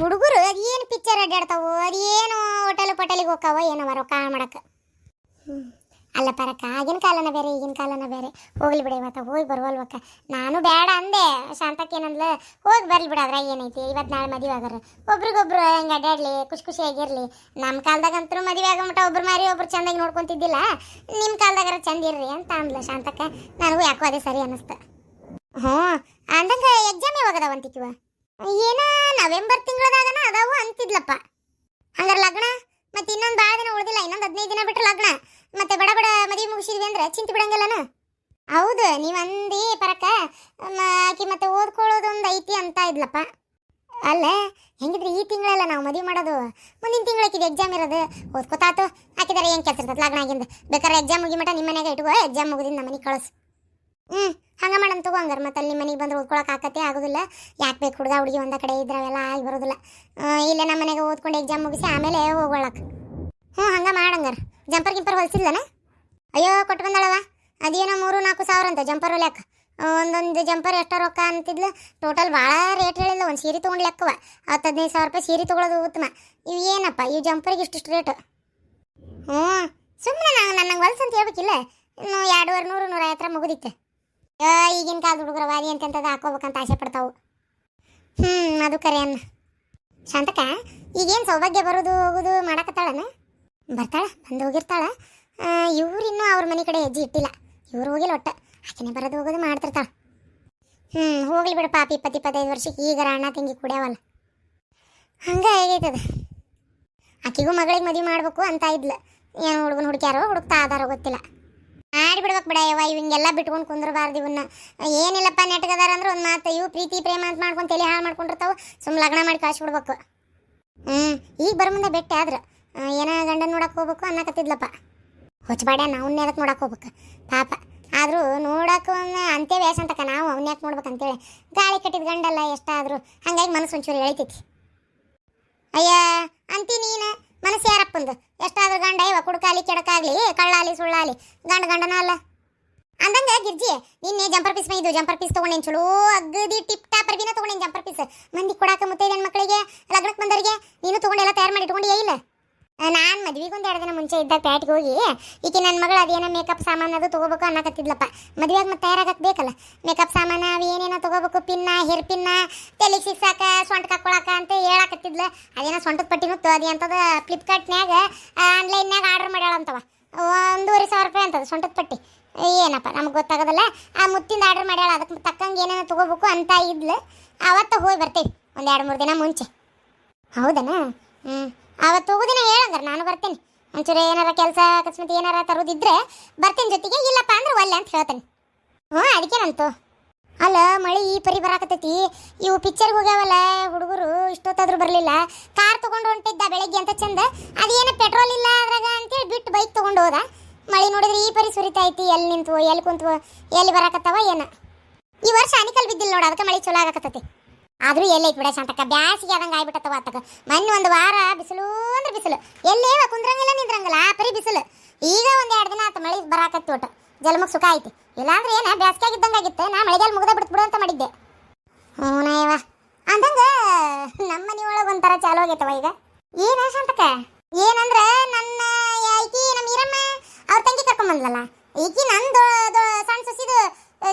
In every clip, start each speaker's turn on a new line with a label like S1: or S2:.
S1: ಹುಡುಗರು ಏನು ಪಿಕ್ಚರ್ ಅಡ್ಡಾಡ್ತಾವೋ? ಅದು ಏನು ಹೋಟೆಲ್ ಪಟೇಲಿಗೆ ಹೋಗ್ತಾವ ಏನವ ರೊಕ್ಕ ಮಾಡಕ್ಕೆ ಅಲ್ಲ ಪರಕ್ಕ, ಆಗಿನ ಕಾಲನ ಬೇರೆ, ಈಗಿನ ಕಾಲನ ಬೇರೆ. ಹೋಗ್ಲಿ ಬಿಡ ಇವತ್ತ, ಹೋಗಿ ಬರುವಲ್ವಕ್ಕ ನಾನು ಬೇಡ ಅಂದೆ. ಶಾಂತಕ್ಕೆ ಏನಂದ್ಲ, ಹೋಗಿ ಬರ್ಲಿ ಬಿಡ, ಅದ್ರಾಗ ಏನೈತಿ? ಇವತ್ತು ನಾಳೆ ಮದುವೆ ಆಗಾರ. ಒಬ್ರಿಗೊಬ್ರು ಹೆಂಗೆ ಅಡ್ಡಾಡ್ಲಿ, ಖುಷಿ ಖುಷಿಯಾಗಿರ್ಲಿ. ನಮ್ಮ ಕಾಲದಾಗಂತೂ ಮದುವೆ ಆಗಮಟ ಒಬ್ರು ಮಾರಿ, ಒಬ್ರು ಚಂದಾಗಿ ನೋಡ್ಕೊಂತಿದ್ದಿಲ್ಲ. ನಿಮ್ಮ ಕಾಲದಾಗಾರ ಚಂದ ಇರ್ರಿ ಅಂತ ಅಂದ್ಲ ಶಾಂತಕ್ಕ. ನನಗೂ ಯಾಕೋ ಅದೇ ಸರಿ ಅನ್ನಿಸ್ತ. ಹ್ಞೂ ಅಂದಂಗ ಎಕ್ಸಾಮ್ ಯಾವಾಗ ಅದಾವಂತಿಕಿವ ಏನ ನವೆಂಬರ್ ತಿಂಗಳದಾಗನ ಅದಾವು ಅಂತಿದ್ಲಪ್ಪ. ಹಂಗಾರೆ ಲಗ್ನ? ಮತ್ತೆ ಇನ್ನೊಂದು ಭಾಳ ದಿನ ಉಳಿದಿಲ್ಲ, ಇನ್ನೊಂದು ಹದಿನೈದು ದಿನ ಬಿಟ್ರೆ ಲಗ್ನ. ಮತ್ತೆ ಬಡ ಬಡ ಮದುವೆ ಮುಗಿಸಿದ್ವಿ ಅಂದ್ರೆ ಚಿಂತೆ ಬಿಡಂಗಿಲ್ಲನ? ಹೌದು, ನೀವು ಅಂದಿ ಪರಕ ಆಕಿ ಮತ್ತೆ ಓದ್ಕೊಳ್ಳೋದು ಒಂದು ಐತಿ ಅಂತ ಇದ್ಲಪ್ಪ. ಅಲ್ಲ, ಹೆಂಗಿದ್ರೆ ಈ ತಿಂಗಳಲ್ಲ ನಾವು ಮದುವೆ ಮಾಡೋದು? ಮುಂದಿನ ತಿಂಗಳಕ್ಕೆ ಇದು ಎಕ್ಸಾಮ್ ಇರೋದು. ಓದ್ಕೋತಾತು. ಹಾಕಿದ್ರೆ ಏನು ಕೆಲಸ ಇರ್ತದೆ ಲಗ್ನ ಆಗಿಂದ. ಬೇಕಾದ್ರೆ ಎಕ್ಸಾಮ್ ಮುಗಿ ಮಟ ನಿಮ್ಮ ಮನೆಗೆ ಇಟ್ಕೋ ಎಕ್ಸಾಮ್ ಮುಗಿದಿಂದ ನಮ್ಮ ಮನೆಗೆ ಕಳಿಸು. ಹ್ಞೂ ಹಂಗೆ ಮಾಡಂತ ತಗೋ ಮತ್ತೆ ಅಲ್ಲಿ ಮನೆಗೆ ಬಂದ್ರೆ ಓದ್ಕೊಳಕ್ಕೆ ಆಕತಿ ಆಗೋದಿಲ್ಲ. ಯಾಕೆ ಬೇಕು ಹುಡುಗ? ಹುಡುಗಿ ಒಂದ ಕಡೆ ಇದ್ರೆ ಅವೆಲ್ಲ ಆಗಿ ಬರೋದಿಲ್ಲ. ಇಲ್ಲೇ ನಮ್ಮ ಮನೆಗೆ ಓದ್ಕೊಂಡು ಎಕ್ಸಾಮ್ ಮುಗಿಸಿ ಆಮೇಲೆ ಹೋಗೋಳಕ್ಕೆ ಹ್ಞೂ ಹಂಗೆ ಮಾಡಂಗಾರ ಜಂಪರ್ ಗಿಂಪರ್ ಹೊಲ್ಸಿಲ್ಲನ ಅಯ್ಯೋ, ಕೊಟ್ಟು ಬಂದಳವ. ಅದೇನೋ ಮೂರು ನಾಲ್ಕು ಸಾವಿರ ಅಂತ ಜಂಪರ್ ಹೊಲಿಯಾಕ. ಒಂದೊಂದು ಜಂಪರ್ ಎಷ್ಟು ರೊಕ್ಕ ಅಂತಿದ್ಲು. ಟೋಟಲ್ ಭಾಳ ರೇಟ್ ಹೇಳಿಲ್ಲ ಒಂದು ಸೀರೆ ತೊಗೊಂಡು ಲೆಕ್ಕವ. ಹತ್ತು ಹದಿನೈದು ಸಾವಿರ ರೂಪಾಯಿ ಸೀರೆ ತೊಗೊಳೋದು ಉತ್ತಮ. ಇವು ಏನಪ್ಪ ಇವು ಜಂಪರಿಗೆ ಇಷ್ಟಿಷ್ಟು ರೇಟ್ ಹ್ಞೂ ಸುಮ್ಮನೆ ನಾನು ನನಗೆ ಹೊಲ್ಸು ಅಂತ ಹೇಳ್ಬೇಕಿಲ್ಲ. ಇನ್ನು ಎರಡೂವರೆ ನೂರು ನೂರೈವತ್ತರ ಮುಗುದಿತ್ತೆ. ಈಗಿನ ಕಾಲದ ಹುಡುಗರ ವಾದಿ ಅಂತಂತದ ಹಾಕೋಬೇಕಂತ ಆಸೆ ಪಡ್ತಾವು. ಹ್ಞೂ ಅದು ಕರೆ ಅನ್ನ. ಶಾಂತಕ ಈಗೇನು ಸೌಭಾಗ್ಯ ಬರೋದು ಹೋಗೋದು ಮಾಡಕತ್ತಾಳನ? ಬರ್ತಾಳ, ಬಂದು ಹೋಗಿರ್ತಾಳ. ಇವ್ರು ಇನ್ನೂ ಅವ್ರ ಮನೆ ಕಡೆ ಹೆಜ್ಜೆ ಇಟ್ಟಿಲ್ಲ. ಇವ್ರು ಹೋಗಿಲ್ಲ ಒಟ್ಟ. ಆಕೆನೆ ಬರೋದು ಹೋಗೋದು ಮಾಡ್ತಿರ್ತಾಳ. ಹ್ಞೂ ಹೋಗ್ಲಿ ಬಿಡು ಪಾಪ ಇಪ್ಪತ್ತು ಇಪ್ಪತ್ತೈದು ವರ್ಷಕ್ಕೆ ಈಗ ಅಣ್ಣ ತಂಗಿ ಕುಡಿಯವಲ್ಲ. ಹಂಗೆ ಹೇಗೈತದ ಆಕಿಗೂ ಮಗಳಿಗೆ ಮದುವೆ ಮಾಡ್ಬೇಕು ಅಂತ ಇದ್ಲು. ಏನು ಹುಡುಗನ ಹುಡುಕ್ಯಾರೋ, ಹುಡುಕ್ತಾ ಅದಾರೋ ಗೊತ್ತಿಲ್ಲ. ಮಾಡಿಬಿಡ್ಬೇಕು ಬಿಡ ಯವ್ವ ಇವ್ ಹಿಂಗೆಲ್ಲ ಬಿಟ್ಕೊಂಡು ಕುಂದ್ರಬಾರ್ದು ಇವನ್ನ. ಏನಿಲ್ಲಪ್ಪ, ನೆಟ್ಗದಾರ ಅಂದ್ರೆ ಒಂದು ಮಾತು, ಇವು ಪ್ರೀತಿ, ಪ್ರೇಮ ಅಂತ ಮಾಡ್ಕೊಂಡು ತಲೆ ಹಾಳು ಮಾಡ್ಕೊಂಡಿರ್ತಾವ ಸುಮ್ ಲಗ್ನ ಮಾಡಿ ಕಳಿಸ್ಬಿಡ್ಬೇಕು ಹ್ಞೂ ಈಗ ಬರ ಮುಂದೆ ಬೆಟ್ಟ ಆದ್ರೆ ಏನೋ ಗಂಡನ ನೋಡಕ್ಕೆ ಹೋಗ್ಬೇಕು ಅನ್ನಕತ್ತಿದ್ಲಪ್ಪ. ಹೊಚ್ಚಬಾಡ ನಾವು ಅದಕ್ಕೆ ನೋಡಕ್ಕೆ ಹೋಗ್ಬೇಕು. ಪಾಪ, ಆದರೂ ನೋಡೋಕೆ ಅಂತೇ ವ್ಯಾಸ ಅಂತಕ ನಾವು ಅವ್ನ ಯಾಕೆ ನೋಡ್ಬೇಕು ಅಂತೇಳಿ. ಗಾಳಿ ಕಟ್ಟಿದ ಗಂಡಲ್ಲ ಎಷ್ಟಾದರೂ, ಹಂಗಾಗಿ ಮನಸ್ಸು ಒಂಚೂರು ಎಳಿತೈತಿ. ಅಯ್ಯ ಅಂತೀನಿ ನೀನು? ಮನಸ್ಸು ಯಾರಪ್ಪಂದು? ಎಷ್ಟಾದ್ರೂ ಗಂಡ ಇವ, ಕುಡ್ಕಾಲಿ, ಕೆಡಕಾಗ್ಲಿ ಕಳ್ಳಾಲಿ, ಸುಳ್ಳಾಲಿ, ಗಂಡ ಗಂಡನ ಅಲ್ಲ. ಅಂದಂಗ ಗಿರ್ಜಿ, ನಿನ್ನೆ ಜಂಪರ್ ಪೀಸ್ ಮೈದು ಜಂಪರ್ ಪೀಸ್ ತೊಗೊಂಡೇನು ಚಲೋ ಅಗ್ಗದಿ ಟಿಪ್ ಟಾಪ್ ಅರ್ಬಿನ ತೊಗೊಂಡೇನು ಜಂಪರ್ ಪೀಸ್ ಮಂದಿ ಕೊಡಾಕ ಮುತ್ತೈದೆ ಮಕ್ಕಳಿಗೆ ಲಗ್ನಕ್ಕೆ ಬಂದವರಿಗೆ, ನೀನು ತಗೊಂಡೆಲ್ಲ ತಯಾರು ಮಾಡಿ ಇಟ್ಕೊಂಡು ಇಲ್ಲ? ನಾನು ಮದ್ವೆಗೆ ಒಂದು ಎರಡು ದಿನ ಮುಂಚೆ ಇದ್ದಾಗ ಪ್ಯಾಟ್ಗೆ ಹೋಗಿ, ಈಕೆ ನನ್ನ ಮಗಳು ಅದೇನೋ ಮೇಕಪ್ ಸಾಮಾನು ಅದು ತಗೋಬೇಕು ಅನ್ನಕತ್ತಿದ್ಲಪ್ಪ. ಮದುವೆಗೆ ಮತ್ತೆ ತಯಾರಾಗಕ್ಕೆ ಬೇಕಲ್ಲ? ಮೇಕಪ್ ಸಾಮಾನು ಅವು ಏನೇನೋ ತಗೋಬೇಕು ಪಿನ್ನ ಹೇರ್ ಪಿನ್ನ ತಲೆಗೆ ಸಿಕ್ಸಾಕ ಸೊಂಟ ಹಾಕೊಳಕ ಅಂತ ಹೇಳಕತ್ತಿದ್ಲ. ಅದೇನೋ ಸೊಂಟದ ಪಟ್ಟಿನೂ ಅದೇ ಅಂತದ ಫ್ಲಿಪ್ಕಾರ್ಟ್ನ್ಯಾಗ ಆನ್ಲೈನ್ನಾಗ ಆರ್ಡರ್ ಮಾಡ್ಯಾಳಂತವ. ಒಂದೂವರೆ ಸಾವಿರ ರೂಪಾಯಿ ಅಂತದ ಸೊಂಟದ ಪಟ್ಟಿ. ಏನಪ್ಪ, ನಮ್ಗೆ ಗೊತ್ತಾಗೋದಲ್ಲ? ಆ ಮುತ್ತಿಂದ ಆರ್ಡರ್ ಮಾಡ್ಯಾಳ ಅದಕ್ಕೆ ತಕ್ಕಂಗೆ ಏನೇನೋ ತಗೋಬೇಕು ಅಂತ ಇದ್ಲು. ಅವತ್ತು ಹೋಗಿ ಬರ್ತೇವೆ, ಒಂದು ಎರಡು ಮೂರು ದಿನ ಮುಂಚೆ. ಹೌದನಾ? ಹ್ಞೂ ಅವತ್ತು ಹೋಗೋದಿನ ಹೇಳಂಗಾರ, ನಾನು ಬರ್ತೀನಿ. ಒಂಚೂರು ಏನಾರ ಕೆಲಸ, ಅಕಸ್ಮಾತ್ ಏನಾರ ತರೋದಿದ್ರೆ ಬರ್ತೀನಿ ಜೊತೆಗೆ, ಇಲ್ಲಪ್ಪ ಅಂದ್ರೆ ಒಲ್ಲೆ ಅಂತ ಹೇಳ್ತೇನೆ. ಹ್ಞೂ ಅದಕ್ಕೇನಂತು ಅಲ್ಲ, ಮಳೆ ಈ ಪರಿ ಬರಾಕತ್ತೈತಿ. ಇವು ಪಿಕ್ಚರ್ಗೆ ಹೋಗ್ಯಾವಲ್ಲ, ಹುಡುಗರು ಇಷ್ಟೊತ್ತಾದ್ರೂ ಬರಲಿಲ್ಲ. ಕಾರ್ ತೊಗೊಂಡು ಹೊಂಟಿದ್ದ ಬೆಳಗ್ಗೆ ಅಂತ ಚಂದ. ಅದೇನು ಪೆಟ್ರೋಲ್ ಇಲ್ಲ ಅದ್ರಾಗ ಅಂತೇಳಿ ಬಿಟ್ಟು ಬೈಕ್ ತೊಗೊಂಡು ಹೋದ. ಮಳೆ ನೋಡಿದ್ರೆ ಈ ಪರಿ ಸುರಿತಾ ಐತಿ, ಎಲ್ಲಿ ನಿಂತು ಎಲ್ಲಿ ಕುಂತು ಎಲ್ಲಿ ಬರಾಕತ್ತಾವ ಏನ. ಈ ವರ್ಷ ಅನಿಕಲ್ ಬಿದ್ದಿಲ್ಲ ನೋಡ, ಅದಕ್ಕೆ ಮಳೆ ಚಲೋ ಆಗಕತ್ತೈತಿ. ಆದ್ರೂ ಎಲ್ಲ ಇಟ್ಬಿಡ ಶಾಂತಕ್ಕ. ಬ್ಯಾಸಿಗೆ ಆದಂಗೆ ಆಗ್ಬಿಟ್ಟತ್ತವ ಆತಕ ಮೊನ್ನೆ ಒಂದು ವಾರ ಬಿಸಿಲು ಅಂದ್ರೆ ಬಿಸಿಲು. ಎಲ್ಲೇ ಕುಂದ್ರಂಗಿಲ್ಲ ನಿಂದ್ರಂಗಿಲ್ಲ ಪರಿ ಬಿಸಿಲು. ಈಗ ಒಂದು ಎರಡು ದಿನ ಆತ ಮಳೆ ಬರಾಕತ್ತಿ ಒಟ್ಟು. ಜಲಮಗ್ ಸುಖ ಐತಿ. ಇಲ್ಲಾಂದ್ರೆ ಏನ, ಬ್ಯಾಸಿಗೆ ಆಗಿದ್ದಂಗೆ ಆಗಿತ್ತು. ನಾ ಮಳೆಗಾಲ ಮುಗ್ದ ಬಿಡ್ತ ಬಿಡು ಅಂತ ಮಾಡಿದ್ದೆ. ಹ್ಞೂನಯ್ಯವ ಅಂದಂಗ ನಮ್ಮ ಮನೆ ಒಳಗೆ ಒಂಥರ ಚಾಲು ಆಗೈತವ ಈಗ. ಏನ ಶಾಂತಕ್ಕ? ಏನಂದ್ರೆ ನನ್ನ ಐಕಿ ನಮ್ಮ ಈರಮ್ಮ ಅವ್ರ ತಂಗಿ ಕರ್ಕೊಂಬಂದ್ಲಲ್ಲ. ಈಕಿ ನಂದು ಸಣ್ಣ ಸೊಸಿದು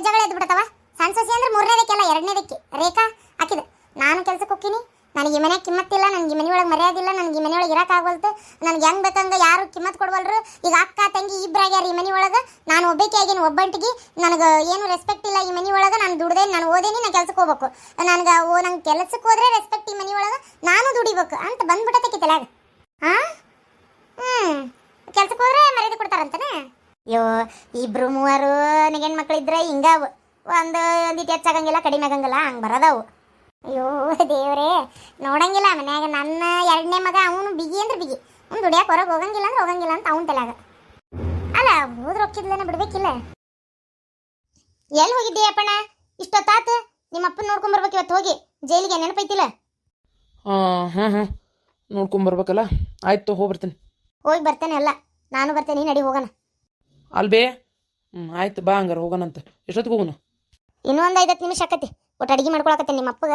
S1: ಜಗಳ ಎದ್ದು ಸಣ್ಣ ಸೊಸಿ ಅಂದ್ರೆ ಮೂರನೇದಕ್ಕೆಲ್ಲ ಎರಡನೇದಕ್ಕೆ. ರೇಖಾ ಹಾಕಿದ ನಾನು ಕೆಲ್ಸಕ್ಕೆ ಹೋಗ್ತೀನಿ. ನನಗೆ ಈ ಮನ್ಯಾಗ ಕಿಮ್ಮತ್ತಿಲ್ಲ, ನನಗೆ ಈ ಮನೆಯೊಳಗೆ ಮರ್ಯಾದಿಲ್ಲ ನನಗೆ ಈ ಮನೆಯೊಳಗೆ ಒಳಗೆ ಇರೋಕ್ಕಾಗವಲ್ತು ನನಗೆ ಹೆಂಗ್ ಬೇಕಂಗ ಯಾರು ಕಿಮ್ಮತ್ ಕೊಡವಲ್ರು? ಈಗ ಅಕ್ಕ ತಂಗಿ ಇಬ್ಬರಾಗ್ಯಾರ ಈ ಮನೆಯೊಳಗೆ ನಾನು ಒಬ್ಬಾಕಿ ಆಗೇನಿ, ಒಬ್ಬಂಟಿಗೆ. ನನಗೆ ಏನು ರೆಸ್ಪೆಕ್ಟ್ ಇಲ್ಲ ಈ ಮನೆಯೊಳಗೆ ನಾನು ದುಡ್ದೇನಿ, ನಾನು ಓದೇನಿ ನಾನು ಕೆಲ್ಸಕ್ಕೆ ಹೋಗ್ಬೇಕು. ನನಗೆ, ಓ, ನಂಗೆ ಕೆಲ್ಸಕ್ಕೆ ಹೋದ್ರೆ ರೆಸ್ಪೆಕ್ಟ್ ಈ ಮನೆಯೊಳಗೆ ನಾನು ದುಡಿಬೇಕು ಅಂತ ಬಂದ್ಬಿಟ್ಟತಕ್ಕೆ ತಲೆಯಾಗ. ಹಾಂ ಹ್ಞೂ ಕೆಲ್ಸಕ್ಕೆ ಹೋದ್ರೆ ಮರ್ಯಾದೆ ಕೊಡ್ತಾರಂತಾನೆ? ಅಯ್ಯೋ ಇಬ್ಬರು ಮೂವರು ನಿಗನ್ ಮಕ್ಕಳಿದ್ರೆ ಹಿಂಗಾವು. ಒಂದು ಒಂದಿಟ್ಟು ಹೆಚ್ಚಾಗಂಗಿಲ್ಲ, ಕಡಿಮೆ ಆಗಂಗಿಲ್ಲ, ಹಂಗೆ ಬರೋದವು. ಅಯ್ಯೋ ದೇವ್ರೇ. ನೋಡಂಗಿಲ್ಲ ಮನ್ಯಾಗ. ನನ್ನ ಎರಡನೇ ಮಗ ಅವನು ಬಿಗಿ ಅಂದ್ರೆ ಬಿಗಿ. ಅವ್ನು ದುಡಿಯಾಕ ಹೊರಗೆ ಹೋಗಂಗಿಲ್ಲ ಅಂದ್ರೆ ಹೋಗಂಗಿಲ್ಲ ಅಂತ ಅವನ ತಲೆಯಾಗ. ಅಲ್ಲ ಹೋದ್ರೆ ಹೋಗಿದ್ಲೇನ ಬಿಡ್ಬೇಕಿಲ್ಲ? ಎಲ್ಲಿ ಹೋಗಿದ್ದೆ ಅಪ್ಪಣ್ಣ ಇಷ್ಟೊತ್ತಾತ? ನಿಮ್ಮ ಅಪ್ಪನ ನೋಡ್ಕೊಂಬರ್ಬೇಕು ಇವತ್ತು ಹೋಗಿ. ಜೈಲಿಗೆ ನೆನಪೈತಿಲ್ಲ
S2: ಹಾಂ ಹಾಂ ಹಾಂ. ನೋಡ್ಕೊಂಬರ್ಬೇಕಲ್ಲ ಆಯ್ತು ಹೋಗಿ ಬರ್ತೀನಿ.
S1: ಹೋಗಿ ಬರ್ತೇನೆ ಅಲ್ಲ ನಾನು ಬರ್ತೇನೆ ನಡಿ ಹೋಗೋಣ.
S2: ಅಲ್ಬೇ? ಹ್ಞೂ ಆಯ್ತು ಬಾ ಹಂಗಾರೆ ಹೋಗೋಣಂತ. ಎಷ್ಟೊತ್ತಿಗೆ ಹೋಗೋಣ
S1: ಇನ್ನೂ ಒಂದು ಐದತ್ತು ನಿಮಿಷ ಆಕತಿ. ಒಟ್ಟು ಅಡುಗೆ ಮಾಡ್ಕೊಳಕತ್ತೆ ನಿಮ್ಮ ಅಪ್ಪಗ.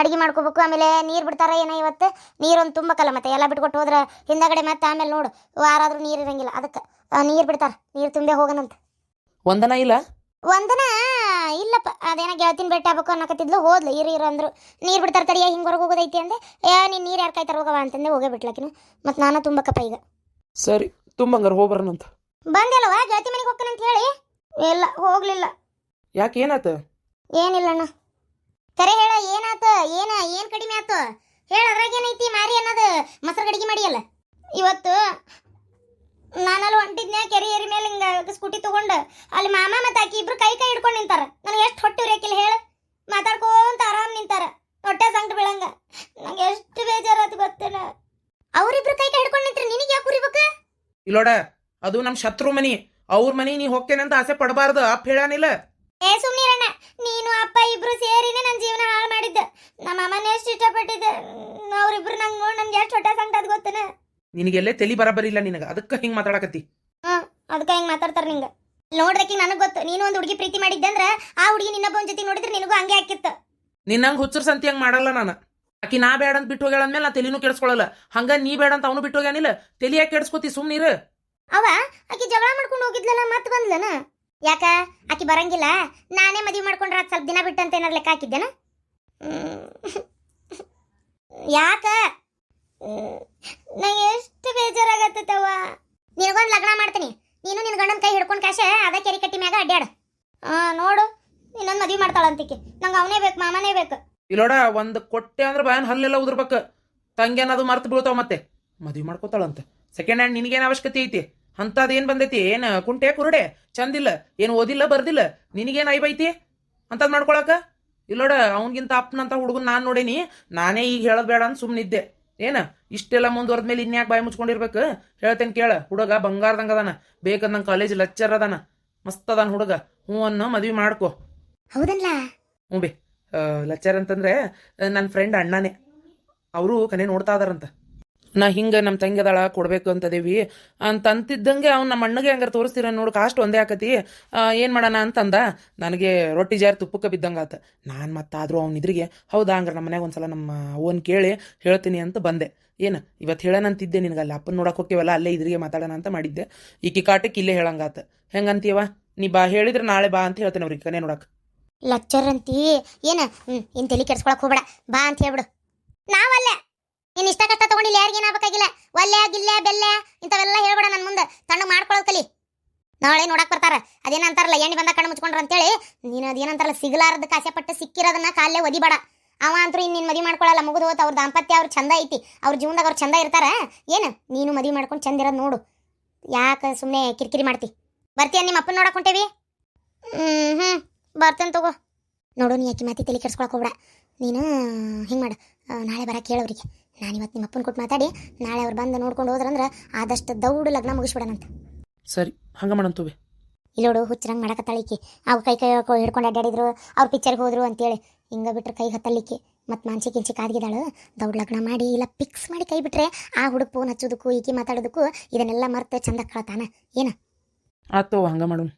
S1: ಅಡುಗೆ ಮಾಡ್ಕೋಬೇಕು ಆಮೇಲೆ ನೀರು ಬಿಡ್ತಾರೆ ಏನೋ ಇವತ್ತು. ನೀರೊಂದು ತುಂಬಕಲ್ಲ ಮತ್ತೆ ಎಲ್ಲ ಬಿಟ್ಕೊಟ್ಟು ಹೋದ್ರೆ ಹಿಂದಗಡೆ ಮತ್ತೆ ಆಮೇಲೆ ನೋಡು. ಯಾರಾದರೂ ನೀರು ಇರಂಗಿಲ್ಲ ಅದಕ್ಕೆ. ನೀರು ಬಿಡ್ತಾರೆ ನೀರು ತುಂಬೆ ಹೋಗನಂತ.
S2: ಒಂದನ ಇಲ್ಲ?
S1: ಒಂದನ? ಇಲ್ಲಪ್ಪ ಅದೇನೋ ಗೆಳತಿನ ಭೇಟಿ ಆಗ್ಬೇಕು ಅನ್ನಕತ್ತಿದ್ಲು ಹೋದ್ಲು ಇರು ಇರು ಅಂದ್ರು. ನೀರು ಬಿಡ್ತಾರೆ ತಡಿಯ ಹಿಂಗೆ ಹೊರಗೆ ಹೋಗೋದೈತಿ ಅಂದೆ. ಏ ನೀನು ನೀರು ಯಾರು ಕಾಯ್ತಾರೆ ಹೋಗವ ಅಂತಂದೆ ಹೋಗೇ ಬಿಟ್ಲಕಿನ ಮತ್ತು ನಾನು ತುಂಬಕ್ಕಪ್ಪ ಈಗ.
S2: ಸರಿ ತುಂಬಂಗಾರ ಹೋಗ್ಬರೋಣಂತ
S1: ಬಂದಿಲ್ಲವಾ ಗೆಳತಿ ಮನೆಗೆ ಹೋಗ್ತಾನಂತ ಹೇಳಿ? ಇಲ್ಲ ಹೋಗ್ಲಿಲ್ಲ.
S2: ಯಾಕೆ ಏನಾತ?
S1: ಏನಿಲ್ಲಣ್ಣ. ಕರೆ ಹೇಳ, ಏನಾತ, ಏನ, ಏನ್ ಕಡಿಮೆ ಆತು? ಹೇಳ, ಅದ್ರಾಗ ಏನೈತಿ ಮಾರಿ ಅನ್ನೋದು ಮೊಸರು ಗಡಿಗೆ ಮಾಡಿಯಲ್ಲ? ಇವತ್ತು ನಾನಲ್ಲಿ ಹೊಂಟಿದ್ನ ಕೆರೆ ಏರಿ ಮೇಲೆ ಹಿಂಗ ಸ್ಕೂಟಿ ತಗೊಂಡು. ಅಲ್ಲಿ ಮಾಮ ಮತ್ತೆ ಆಕಿ ಇಬ್ರು ಕೈ ಕೈ ಹಿಡ್ಕೊಂಡು ನಿಂತಾರ. ನನಗೆ ಎಷ್ಟು ಹೊಟ್ಟೆ ಉರಿಯಾಕಿಲ್ಲ ಹೇಳ. ಮಾತಾಡ್ಕೊಂತ ಆರಾಮ್ ನಿಂತಾರ. ಹೊಟ್ಟೆ ಸಂಕಟ ಬೀಳಂಗ. ನಂಗೆ ಎಷ್ಟು ಬೇಜಾರಾತು ಗೊತ್ತೇನ? ಅವ್ರಿಬ್ರು ಕೈ ಕೈ ಹಿಡ್ಕೊಂಡು ನಿಂತ್ರ ನಿನಗೆ ಯಾಕೆ ಉರಿಬೇಕು?
S2: ಇಲ್ಲೋಡ, ಅದು ನಮ್ಮ ಶತ್ರು ಮನಿ. ಅವ್ರ ಮನಿ ನೀ ಹೋಗ್ತೇನೆ ಅಂತ ಆಸೆ ಪಡಬಾರ್ದು. ಅಪ್ಪ ಹೇಳಾನಿಲ್ಲ
S1: ಏ ಸುಮ್ನಿರಣ್ಣ ನೀನು ಅಪ್ಪ ಇಬ್ರು ಸೇರಿನೇ ನನ್ನ ಜೀವನ ಹಾಳು ಮಾಡಿದ್ದೆ ನಮ್ಮ ಅಮ್ಮನ ಎಷ್ಟು ಇಷ್ಟಪಟ್ಟಿದ್ದೆ ಅವ್ರಿಬ್ರು ನಂಗೆ ನೋಡಿ ನನ್ಗೆ ಎಷ್ಟು ಹೊಟ್ಟೆ ಸಂಕಟ ಅದ್ ಗೊತ್ತನ
S2: ನಿನಗೆಲ್ಲೇ ತಲಿ ಬರಬರಿಲ್ಲ ನಿನಗೆ. ಅದಕ್ಕೆ ಹಿಂಗೆ ಮಾತಾಡಕತ್ತಿ?
S1: ಹ್ಮ್ ಅದಕ್ಕೆ ಹೆಂಗ್ ಮಾತಾಡ್ತಾರ ನಿಂಗ. ನೋಡ್ರಕ್ಕಿ ನನಗೆ ಗೊತ್ತು ನೀನು ಒಂದು ಹುಡುಗಿ ಪ್ರೀತಿ ಮಾಡಿದ್ದೆ ಅಂದ್ರೆ ಆ ಹುಡುಗಿ ನಿನ್ನೊಬ್ಬನ ಜೊತೆ ನೋಡಿದ್ರೆ ನಿನಗೂ ಹಂಗೆ ಹಾಕಿತ್ತ
S2: ನಿನ್ನಂಗೆ ಹುಚ್ಚರ್ ಸಂತಿ ಹಂಗೆ ಮಾಡಲ್ಲ ನಾನು. ಆಕಿ ನಾ ಬೇಡ ಅಂತ ಬಿಟ್ಟು ಹೋಗ್ಯಾಳ ಅಂದ್ಮೇಲೆ ನಾ ತಲೆನೂ ಕೆಡಿಸ್ಕೊಳ್ಳಲ್ಲ ಹಂಗ ನೀ ಬೇಡ ಅಂತ ಅವನು ಬಿಟ್ಟು ಹೋಗ್ಯಾನಿಲ್ಲ ತಲಿ ಯಾಕೆ ಕೆಡಿಸ್ಕೊತಿ ಸುಮ್ಮನಿರು
S1: ಅವ ಆಕಿ ಜಗಳ ಮಾಡ್ಕೊಂಡು ಹೋಗಿದ್ಲಲ್ಲ ಮತ್ತೆ ಬಂದ್ಲನ? ಯಾಕ? ಆಕಿ ಬರಂಗಿಲ್ಲ? ನಾನೇ ಮದುವೆ ಮಾಡ್ಕೊಂಡ್ರೆ ಅದು ಸ್ವಲ್ಪ ದಿನ ಬಿಟ್ಟಂತ ಏನಾರು ಲೆಕ್ಕ ಹಾಕಿದ್ದೇನ? ಯಾಕ? ನಂಗೆ ಎಷ್ಟು ಬೇಜಾರಾಗತ್ತವ ನಿನಗೊಂದು ಲಗ್ನ ಮಾಡ್ತೀನಿ. ನೀನು ನಿನ್ನ ಗಂಡನ ಕೈ ಹಿಡ್ಕೊಂಡು ಕಾಶೆ ಅದ ಕೆರೆ ಕಟ್ಟಿ ಮ್ಯಾಗ ಅಡ್ಡಾಡ ನೋಡು, ಇನ್ನೊಂದು ಮದುವೆ ಮಾಡ್ತಾಳಂತಿಕೆ ನಂಗೆ ಅವನೇ ಬೇಕು, ಮಾಮನೇ ಬೇಕು.
S2: ಇಲ್ಲೋಡ ಒಂದು ಕೊಟ್ಟೆ ಅಂದ್ರೆ ಬಾಯನ್ ಹಲ್ಲೆಲ್ಲ ಉದ್ರಬೇಕು. ತಂಗೇನದು ಮರ್ತು ಬೀಳ್ತಾವ ಮತ್ತೆ. ಮದುವೆ ಮಾಡ್ಕೋತಾಳಂತ. ಸೆಕೆಂಡ್ ಹ್ಯಾಂಡ್ ನಿನಗೇನು ಅವಶ್ಯಕತೆ ಐತಿ? ಅಂಥದ್ದು ಏನು ಬಂದೈತಿ? ಏನು ಕುಂಟೆ, ಕುರುಡೆ? ಚಂದಿಲ್ಲ. ಏನು ಓದಿಲ್ಲ, ಬರ್ದಿಲ್ಲ? ನಿನಗೇನು ಐಬೈತಿ ಅಂಥದ್ದು ಮಾಡ್ಕೊಳಕ? ಇಲ್ಲೋಡ ಅವನಿಗಿಂತ ಅಪ್ಪನಂತ ಹುಡುಗನ್ ನಾನು ನೋಡೇನಿ. ನಾನೇ ಈಗ ಹೇಳೋದು ಬೇಡ ಅಂತ ಸುಮ್ಮನಿದ್ದೆ ಏನ? ಇಷ್ಟೆಲ್ಲ ಮುಂದುವರೆದ ಮೇಲೆ ಇನ್ಯಾಕೆ ಬಾಯಿ ಮುಚ್ಕೊಂಡಿರ್ಬೇಕು? ಹೇಳ್ತೇನೆ ಕೇಳ ಹುಡುಗ ಬಂಗಾರದಂಗ ಅದಾನ ಬೇಕಂದ್ ನಂಗೆ ಕಾಲೇಜ್ ಲೆಕ್ಚರ್ ಅದಾನ ಮಸ್ತ್ ಅದಾನ ಹುಡುಗ. ಹ್ಞೂ ಅನ್ನೋ ಮದ್ವೆ ಮಾಡ್ಕೊ.
S1: ಹೌದಲ್ಲ?
S2: ಹ್ಞೂ ಬೇ. ಲೆಕ್ಚರ್ ಅಂತಂದ್ರೆ ನನ್ನ ಫ್ರೆಂಡ್ ಅಣ್ಣನೇ. ಅವರು ಕನೆ ನೋಡ್ತಾ ಇದಾರಂತ. ನಾ ಹಿಂಗೆ ನಮ್ಮ ತಂಗಿದಾಳ ಕೊಡ್ಬೇಕು ಅಂತದೇವಿ ಅಂತ ಅಂತಿದ್ದಂಗೆ ಅವ್ನು ನಮ್ಮ ಅಣ್ಣಗೆ ಹಂಗಾರೆ ತೋರಿಸ್ತೀರ ನೋಡು ಕಾಸ್ಟ್ ಒಂದೇ ಆಕತಿ. ಏನು ಮಾಡೋಣ ಅಂತಂದ. ನನಗೆ ರೊಟ್ಟಿ ಜಾರಿ ತುಪ್ಪಕ್ಕೆ ಬಿದ್ದಂಗೆ ಆತ. ನಾನು ಮತ್ತಾದರೂ ಅವ್ನ ಇದ್ರಿಗೆ ಹೌದಾ ಹಂಗಾರೆ ನಮ್ಮ ಮನ್ಯಾಗ ಒಂದ್ಸಲ ನಮ್ಮ ಅವನ್ ಕೇಳಿ ಹೇಳ್ತೀನಿ ಅಂತ ಬಂದೆ. ಏನು ಇವತ್ತು ಹೇಳೋಣಂತಿದ್ದೆ ನಿನಗೆ, ಅಲ್ಲಿ ಅಪ್ಪನ ನೋಡಕ್ಕೆ ಅಲ್ಲೇ ಇದ್ರಿಗೆ ಮಾತಾಡೋಣ ಅಂತ ಮಾಡಿದ್ದೆ. ಈಕಿ ಕಾಟಕ್ಕೆ ಇಲ್ಲೇ ಹೇಳಂಗಾತ ಹೆಂಗಂತೀವ? ನೀ ಬಾ, ಹೇಳಿದ್ರೆ ನಾಳೆ ಬಾ ಅಂತ ಹೇಳ್ತೇನೆ ಅವ್ರಿಗೆ ಕನೆ ನೋಡಕ್ಕೆ
S1: ಲಚ್ಚರ್ ಅಂತೀ ಏನ ಇನ್ ತಲೆ ಕೆಡ್ಸ್ಕೊಳಕ್ ಹೋಗ್ಬೇಡ. ಬಾ ಅಂತ ಹೇಳ್ಬಿಡು. ನಾವಲ್ಲ. ನೀನ್ ಇಷ್ಟ ಕಷ್ಟ ತಗೊಂಡಿಲ್ಲ ಯಾರಿಗೇನ್ ಏನಾಗಬೇಕಾಗಿಲ್ಲ ಒಲ್ಲೆ, ಗಿಲ್ಲೆ, ಬೆಲ್ಲೆ, ಇಂಥವೆಲ್ಲ ಹೇಳ್ಬೇಡ ನನ್ನ ಮುಂದೆ. ತಣ್ಣಗೆ ಮಾಡ್ಕೊಳ್ಳೋ ಕಲಿ. ನಾಳೆ ನೋಡಕ್ ಬರ್ತಾರ. ಅದೇನಂತಾರಲ್ಲ ಎಣ್ಣೆ ಬಂದ ಕಣ್ಣು ಮುಚ್ಕೊಂಡ್ರ ಅಂತೇಳಿ, ನೀನು ಅದೇನಂತಾರಲ್ಲ ಸಿಗಲಾರದ ಕಾಸೆ ಪಟ್ಟು ಸಿಕ್ಕಿರೋದನ್ನ ಕಾಲೇ ಒದಿಬೇಡ. ಅವ ಅಂತೂ ಇನ್ನು ನೀನು ಮದುವೆ ಮಾಡ್ಕೊಳ್ಳಲ್ಲ ಮುಗಿದು ಹೋತ, ಅವ್ರ ದಾಂಪತ್ಯ ಅವ್ರು ಚಂದ ಐತಿ, ಅವ್ರ ಜೀವನದಾಗ ಅವ್ರು ಚಂದ ಇರ್ತಾರ. ಏನು? ನೀನು ಮದುವೆ ಮಾಡ್ಕೊಂಡು ಚಂದ ಇರೋದು ನೋಡು. ಯಾಕೆ ಸುಮ್ಮನೆ ಕಿರಿಕಿರಿ ಮಾಡ್ತಿ? ಬರ್ತೀಯ ನಿಮ್ಮ ಅಪ್ಪನ ನೋಡಕ್ ಹೊಂಟೇವಿ? ಹ್ಮ್ ಬರ್ತನ್ ತಗೋ. ನೋಡು, ನೀ ಯಾಕೆ ಮಾತಿ ತಲೆ ಕೆಡ್ಸ್ಕೊಳಕ್ ಹೋಗ್ಬೇಡ. ನೀನು ಹಿಂಗೆ ಮಾಡು. ನಾಳೆ ಬರಕ್ಕೆ ಹೇಳೋರಿಗೆ ನಾನು ಇವತ್ತು ನಿಮ್ಮ ಅಪ್ಪನ ಕೊಟ್ಟು ಮಾತಾಡಿ ನಾಳೆ ಅವ್ರು ಬಂದು ನೋಡ್ಕೊಂಡು ಹೋದ್ರಂದ್ರೆ ಆದಷ್ಟು ದೌಡು ಲಗ್ನ ಮುಗಿಸ್ಬಿಡೋಣಂತ.
S2: ಸರಿ ಹಂಗೆ ಮಾಡಂತುವೆ
S1: ಇಲ್ಲೋಡು ಹುಚ್ಚರಂಗೆ ತಳಿಕೆ ಅವು ಕೈ ಕೈ ಹಿಡ್ಕೊಂಡು ಅಡ್ಡಾಡಿದ್ರು ಅವ್ರು ಪಿಕ್ಚರ್ಗೆ ಹೋದ್ರು ಅಂತೇಳಿ. ಹಿಂಗೆ ಬಿಟ್ರೆ ಕೈ ಹತ್ತಲಿಕ್ಕೆ ಮತ್ತು ಮಾನ್ಸಿ ಕಿಂಚಿ ಕಾದಗಿದಾಳು ದೌಡ್ ಲಗ್ನ ಮಾಡಿ ಇಲ್ಲ ಪಿಕ್ಸ್ ಮಾಡಿ ಕೈ ಬಿಟ್ರೆ ಆ ಹುಡುಗ ಫೋನ್ ಹಚ್ಚೋದಕ್ಕೂ ಈಕಿ ಮಾತಾಡೋದಕ್ಕೂ ಇದನ್ನೆಲ್ಲ ಮರ್ತು ಚಂದ ಕಳ್ತಾನ. ಏನು?
S2: ಆತೋ ಹಂಗೆ ಮಾಡೋಣ.